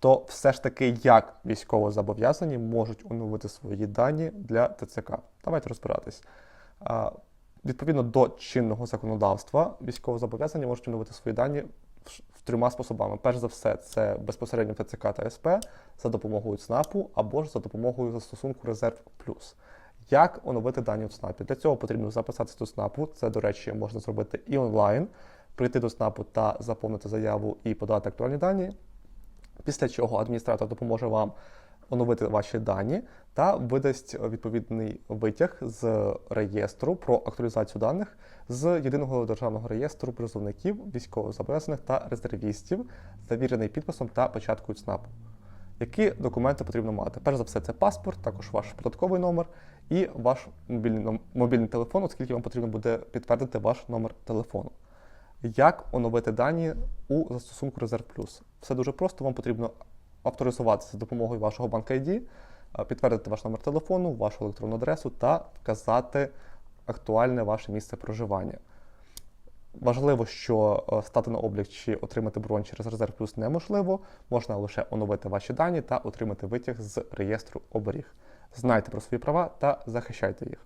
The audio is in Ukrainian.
то все ж таки як військовозобов'язані можуть оновити свої дані для ТЦК. Давайте розбиратись. Відповідно до чинного законодавства, військовозобов'язані можуть оновити свої дані в- трьома способами. Перш за все, це безпосередньо ТЦК та СП за допомогою ЦНАПу або ж за допомогою застосунку Резерв Плюс. Як оновити дані у ЦНАПі? Для цього потрібно записатися до ЦНАПу. Це, до речі, можна зробити і онлайн, прийти до ЦНАПу та заповнити заяву і подати актуальні дані. Після чого адміністратор допоможе вам оновити ваші дані та видасть відповідний витяг з реєстру про актуалізацію даних з єдиного державного реєстру призовників, військовозобов'язаних та резервістів, завірений підписом та печаткою ЦНАПу. Які документи потрібно мати? Перш за все, це паспорт, також ваш податковий номер і ваш мобільний, мобільний телефон, оскільки вам потрібно буде підтвердити ваш номер телефону. Як оновити дані у застосунку Резерв Плюс? Все дуже просто, вам потрібно авторизуватися за допомогою вашого банк ID, е, підтвердити ваш номер телефону, вашу електронну адресу та вказати актуальне ваше місце проживання. Важливо, що е, стати на облік чи отримати бронь через резерв плюс неможливо. Можна лише оновити ваші дані та отримати витяг з реєстру оберіг. Знайте про свої права та захищайте їх.